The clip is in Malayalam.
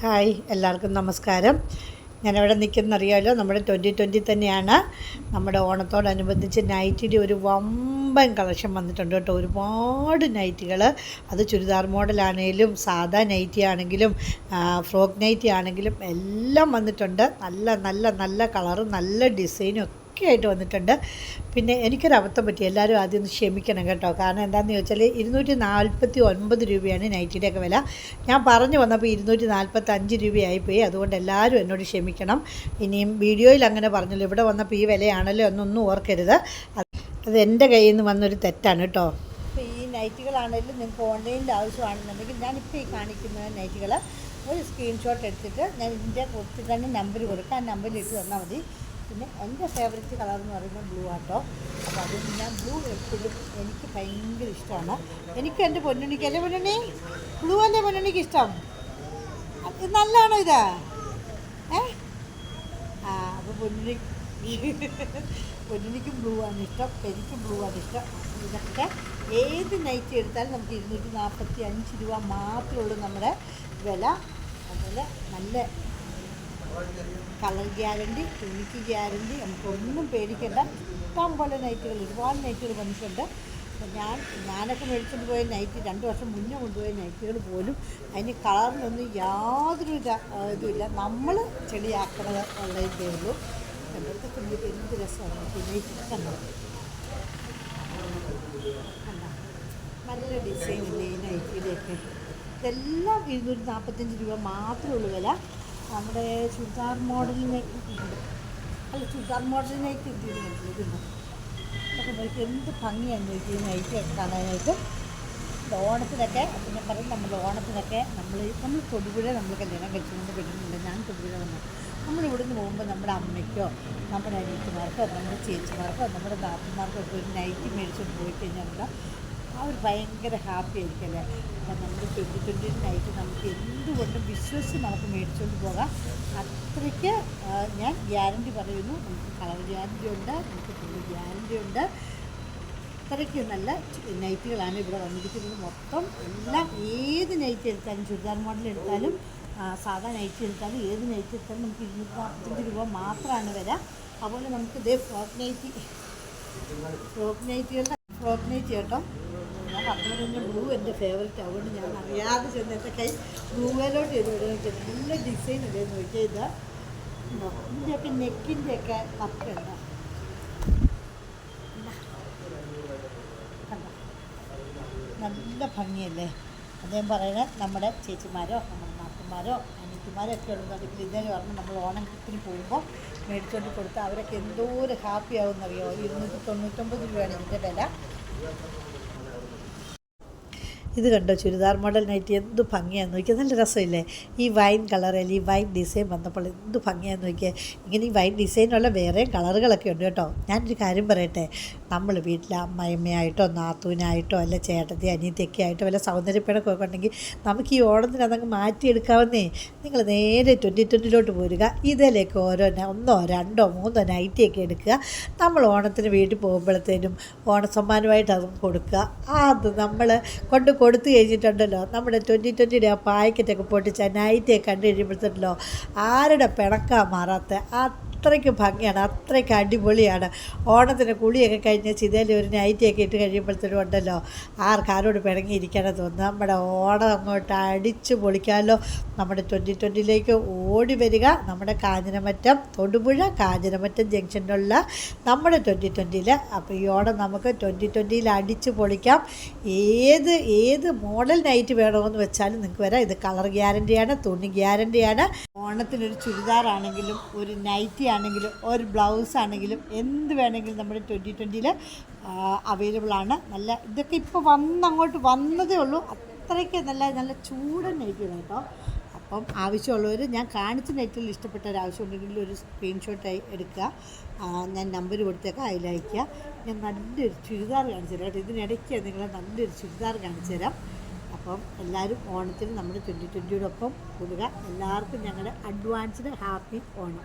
ഹായ് എല്ലാവർക്കും നമസ്കാരം. ഞാനിവിടെ നിൽക്കുന്നറിയാമല്ലോ നമ്മുടെ ട്വന്റി ട്വന്റി തന്നെയാണ്. നമ്മുടെ ഓണത്തോടനുബന്ധിച്ച് നൈറ്റിന്റെ ഒരു വമ്പൻ കളക്ഷൻ വന്നിട്ടുണ്ട് കേട്ടോ. ഒരുപാട് നൈറ്റികൾ. അത് ചുരിദാർ മോഡലാണെങ്കിലും സാധാ നൈറ്റി ആണെങ്കിലും ഫ്രോക്ക് നൈറ്റി ആണെങ്കിലും എല്ലാം വന്നിട്ടുണ്ട്. നല്ല നല്ല നല്ല കളറും നല്ല ഡിസൈനും ഒക്കെ ആയിട്ട് വന്നിട്ടുണ്ട്. പിന്നെ എനിക്കൊരു അബദ്ധം പറ്റി. എല്ലാവരും ആദ്യം ഒന്ന് ക്ഷമിക്കണം കേട്ടോ. കാരണം എന്താണെന്ന് ചോദിച്ചാൽ ഇരുന്നൂറ്റി നാൽപ്പത്തി ഒൻപത് രൂപയാണ് നൈറ്റിയുടെയൊക്കെ വില. ഞാൻ പറഞ്ഞു വന്നപ്പോൾ ഇരുന്നൂറ്റി നാൽപ്പത്തി അഞ്ച് രൂപയായിപ്പോയി. അതുകൊണ്ട് എല്ലാവരും എന്നോട് ക്ഷമിക്കണം. ഇനിയും വീഡിയോയിൽ അങ്ങനെ പറഞ്ഞല്ലോ. ഇവിടെ വന്നപ്പോൾ ഈ വിലയാണല്ലോ എന്നൊന്നും ഓർക്കരുത്. അത് എന്റെ കയ്യിൽ നിന്ന് വന്നൊരു തെറ്റാണ് കേട്ടോ. ഈ നൈറ്റുകളാണെങ്കിലും നിങ്ങൾക്ക് ഓൺലൈനിന്റെ ആവശ്യമാണെന്നുണ്ടെങ്കിൽ ഞാനിപ്പോൾ ഈ കാണിക്കുന്ന നൈറ്റുകൾ ഒരു സ്ക്രീൻഷോട്ട് എടുത്തിട്ട് ഞാൻ ഇതിന്റെ കൊടുത്തിട്ട് തന്നെ നമ്പർ കൊടുക്കാം. ആ നമ്പറിൽ ഇട്ട് തന്നാൽ മതി. പിന്നെ എന്റെ ഫേവറേറ്റ് കളർ എന്ന് പറയുന്നത് ബ്ലൂ ആട്ടോ. അപ്പോൾ അത് ഞാൻ ബ്ലൂ എപ്പോഴും എനിക്ക് ഭയങ്കര ഇഷ്ടമാണ്. എനിക്ക് എന്റെ പൊന്നുണ്ണിക്ക് എന്റെ പൊന്നുണ്ണി? ബ്ലൂ അല്ലേ പൊന്നുണ്ണിക്ക് ഇഷ്ടം? ഇത് നല്ലതാണോ ഇത്? ഏ? ആ അപ്പോൾ പൊന്നുണ്ണി പൊന്നുണ്ണിക്കും ബ്ലൂ ആണ് ഇഷ്ടം എനിക്കും ബ്ലൂ ആണ് ഇഷ്ടം. ഇതൊക്കെ ഏത് നൈറ്റ് എടുത്താലും നമുക്ക് ഇരുന്നൂറ്റി നാൽപ്പത്തി അഞ്ച് രൂപ മാത്രമേ ഉള്ളൂ നമ്മുടെ വില. അതുപോലെ നല്ല കളർ ഗ്യാരണ്ടി തുണിക്ക് ഗ്യാരണ്ടി നമുക്കൊന്നും പേടിക്കണ്ട. ഇഷ്ടം പോലെ നൈറ്റുകൾ ഒരുപാട് നൈറ്റുകൾ വന്നിട്ടുണ്ട്. ഞാൻ ഞാനൊക്കെ മേടിച്ചുകൊണ്ട് പോയ നൈറ്റ് രണ്ട് വർഷം മുന്നേ കൊണ്ടുപോയ നൈറ്റുകൾ പോലും അതിന് കളറിനൊന്നും യാതൊരു ഇത ഇതുമില്ല. നമ്മൾ ചെളിയാക്കണത് ഉള്ളതിന്റെ ഉള്ളൂ. ഇവിടുത്തെ കുഞ്ഞിക്ക് എന്ത് രസമാണ്. നൈറ്റ് നല്ല ഡിസൈൻ ഇല്ലേ ഈ നൈറ്റിയുടെയൊക്കെ. ഇതെല്ലാം ഇരുന്നൂറ്റി നാൽപ്പത്തഞ്ച് രൂപ മാത്രമേ ഉള്ളൂ വില. നമ്മുടെ ചുരിദാർ മോഡലിനേക്ക് അല്ല ചുരിദാർ മോഡലിനേക്ക് കിട്ടിയിട്ടുണ്ട്. ഇതുണ്ട്. അതൊക്കെ നോക്കി എന്ത് ഭംഗിയാണ് നോക്കി ഈ നൈറ്റ് കാണാനായിട്ട്. ഓണത്തിനൊക്കെ പിന്നെ പറയും നമ്മൾ ഓണത്തിനൊക്കെ നമ്മൾ നമ്മൾ തൊടുപുഴ നമ്മൾ കല്യാണം കഴിച്ചുകൊണ്ട് വരുന്നുണ്ട് ഞാൻ തൊടുപുഴ വന്നു. നമ്മൾ ഇവിടുന്ന് പോകുമ്പോൾ നമ്മുടെ അമ്മയ്ക്കോ നമ്മുടെ അനിയത്തിമാർക്കോ നമ്മുടെ ചേച്ചിമാർക്കോ നമ്മുടെ നാത്തന്മാർക്കോ ഒക്കെ ഒരു നൈറ്റി മേടിച്ചുകൊണ്ട് പോയി കഴിഞ്ഞാൽ അവർ ഭയങ്കര ഹാപ്പി ആയിരിക്കും അല്ലേ? അപ്പം നമ്മൾ ട്വന്റി ട്വന്റി നൈറ്റ് നമുക്ക് എന്തുകൊണ്ടും വിശ്വസിച്ച് നമുക്ക് മേടിച്ചുകൊണ്ട് പോകാം. അത്രയ്ക്ക് ഞാൻ ഗ്യാരണ്ടി പറയുന്നു. നമുക്ക് കളർ ഗ്യാരണ്ടി ഉണ്ട് നമുക്ക് തുണി ഗ്യാരണ്ടി ഉണ്ട്. അത്രയ്ക്ക് നല്ല നൈറ്റുകളാണ് ഇവിടെ വന്നിരിക്കുന്നത് മൊത്തം. എല്ലാം ഏത് നൈറ്റ് എടുത്താലും ചുരിദാർ മോഡൽ എടുത്താലും സാധാ നൈറ്റ് എടുത്താലും ഏത് നൈറ്റ് എടുത്താലും നമുക്ക് ഇരുന്നൂറ്റി നാൽപ്പത്തഞ്ച് രൂപ മാത്രമാണ് വില. അതുപോലെ നമുക്ക് ഇതേ ഫ്രോക്ക് നൈറ്റി ഫ്രോക്ക് നൈറ്റികളുടെ ഫ്രോക്ക് നൈറ്റി കേട്ടോ. പറഞ്ഞതിന്റെ ബ്ലൂ എന്റെ ഫേവററ്റ് അതുകൊണ്ട് ഞാൻ അറിയാതെ ചെന്ന് എന്റെ കൈ ബ്ലൂവേലോട്ട് ചെയ്ത് വിടുകയും നല്ല ഡിസൈൻ അല്ലേ നോക്കിയത് ഇതിന്റെയൊക്കെ നെക്കിന്റെയൊക്കെ വർക്ക് ഉണ്ട്? കണ്ടോ? നല്ല ഭംഗിയല്ലേ? അദ്ദേഹം പറയുന്നത് നമ്മുടെ ചേച്ചിമാരോ നമ്മുടെ നാത്തന്മാരോ അനിയത്തിമാരോ ഒക്കെ ഇന്നലെ ഇതേ പറഞ്ഞ് നമ്മൾ ഓണത്തിന് പോകുമ്പോൾ മേടിച്ചുകൊണ്ട് കൊടുത്താൽ അവരൊക്കെ എന്തോ ഒരു ഹാപ്പി ആവുമെന്നറിയോ? ഇരുന്നൂറ്റി തൊണ്ണൂറ്റൊമ്പത് രൂപയാണ് ഇതിന്റെ വില. ഇത് കണ്ടോ ചുരിദാർ മോഡൽ നൈറ്റി? എന്ത് ഭംഗിയാന്ന് നോക്കിയാൽ നല്ല രസമില്ലേ? ഈ വൈൻ കളറിൽ ഈ വൈൻ ഡിസൈൻ വന്നപ്പോൾ എന്ത് ഭംഗിയാന്ന് നോക്കിയാൽ ഇങ്ങനെ ഈ വൈൻ ഡിസൈനുള്ള വേറെ കളറുകളൊക്കെ ഉണ്ട് കേട്ടോ. ഞാനൊരു കാര്യം പറയട്ടെ. നമ്മൾ വീട്ടിൽ അമ്മയമ്മയായിട്ടോ നാത്തൂനായിട്ടോ അല്ല ചേട്ടത്തി അനിയത്തിയൊക്കെ ആയിട്ടോ വല്ല സൗന്ദര്യപ്പിണക്കൊക്കെ ഉണ്ടെങ്കിൽ നമുക്ക് ഈ ഓണത്തിന് അതങ്ങ് മാറ്റിയെടുക്കാവുന്നേ. നിങ്ങൾ നേരെ ട്വന്റി ട്വന്റിലോട്ട് പോരുക. ഇതിലേക്ക് ഓരോ ഒന്നോ രണ്ടോ മൂന്നോ നൈറ്റിയൊക്കെ എടുക്കുക. നമ്മൾ ഓണത്തിന് വീട്ടിൽ പോകുമ്പോഴത്തേനും ഓണസമ്മാനമായിട്ട് അത് കൊടുക്കുക. അത് നമ്മൾ കൊണ്ട് കൊടുത്തു കഴിഞ്ഞിട്ടുണ്ടല്ലോ. നമ്മുടെ ട്വന്റി ട്വന്റിയുടെ ആ പാക്കറ്റൊക്കെ പൊട്ടിച്ച് നൈറ്റിയൊക്കെ കണ്ടു കഴിയുമ്പോഴത്തേക്കല്ലോ ആരുടെ പിണക്കാ മാറാത്ത? അത്രയ്ക്ക് ഭംഗിയാണ് അത്രയ്ക്ക് അടിപൊളിയാണ്. ഓണത്തിന് കുളിയൊക്കെ കഴിഞ്ഞ് ചിതയിൽ ഒരു നൈറ്റിയൊക്കെ ഇട്ട് കഴിയുമ്പോഴത്തേനും ഉണ്ടല്ലോ ആർക്കാരോട് പിണങ്ങിയിരിക്കാനോ തോന്നുന്നു. നമ്മുടെ ഓണം അങ്ങോട്ട് അടിച്ച് പൊളിക്കാമല്ലോ. നമ്മുടെ ട്വന്റി ട്വന്റിയിലേക്ക് ഓടി വരിക. നമ്മുടെ കാഞ്ഞിരമറ്റം തൊടുപുഴ കാഞ്ഞിരമറ്റം ജംഗ്ഷനിലുള്ള നമ്മുടെ ട്വന്റി ട്വന്റിയിൽ അപ്പോൾ ഈ ഓണം നമുക്ക് ട്വന്റി ട്വന്റിയിൽ അടിച്ച് പൊളിക്കാം. ഏത് ഏത് മോഡൽ നൈറ്റ് വേണമെന്ന് വെച്ചാലും നിങ്ങൾക്ക് വരാം. ഇത് കളർ ഗ്യാരന്റിയാണ് തുണി ഗ്യാരന്റിയാണ് ഓണത്തിനൊരു ചുരിദാറാണെങ്കിലും ഒരു നൈറ്റി ആണെങ്കിലും ഒരു ബ്ലൗസ് ആണെങ്കിലും എന്ത് വേണമെങ്കിലും നമ്മുടെ ട്വന്റി ട്വന്റിയിൽ അവൈലബിൾ ആണ്. നല്ല ഇതൊക്കെ ഇപ്പോൾ വന്ന് അങ്ങോട്ട് വന്നതേ ഉള്ളൂ. അത്രയ്ക്ക് നല്ല നല്ല ചൂടൻ നെയ്റ്റുകൾ കേട്ടോ. അപ്പം ആവശ്യമുള്ളവർ ഞാൻ കാണിച്ച നെറ്റിൽ ഇഷ്ടപ്പെട്ട ഒരു ആവശ്യമുണ്ടെങ്കിൽ ഒരു സ്ക്രീൻഷോട്ടായി എടുക്കുക. ഞാൻ നമ്പർ കൊടുത്തേക്കാം അതിലയക്കുക ഞാൻ നല്ലൊരു ചുരിദാർ കാണിച്ചു തരാം കേട്ടോ. ഇതിനിടയ്ക്ക് നിങ്ങളെ നല്ലൊരു ചുരിദാർ കാണിച്ചു തരാം. അപ്പം എല്ലാവരും ഓണത്തിന് നമ്മുടെ ട്വന്റി ട്വന്റിയോടൊപ്പം കൂടുക. എല്ലാവർക്കും ഞങ്ങളുടെ അഡ്വാൻസ്ഡ് ഹാപ്പി ഓണം.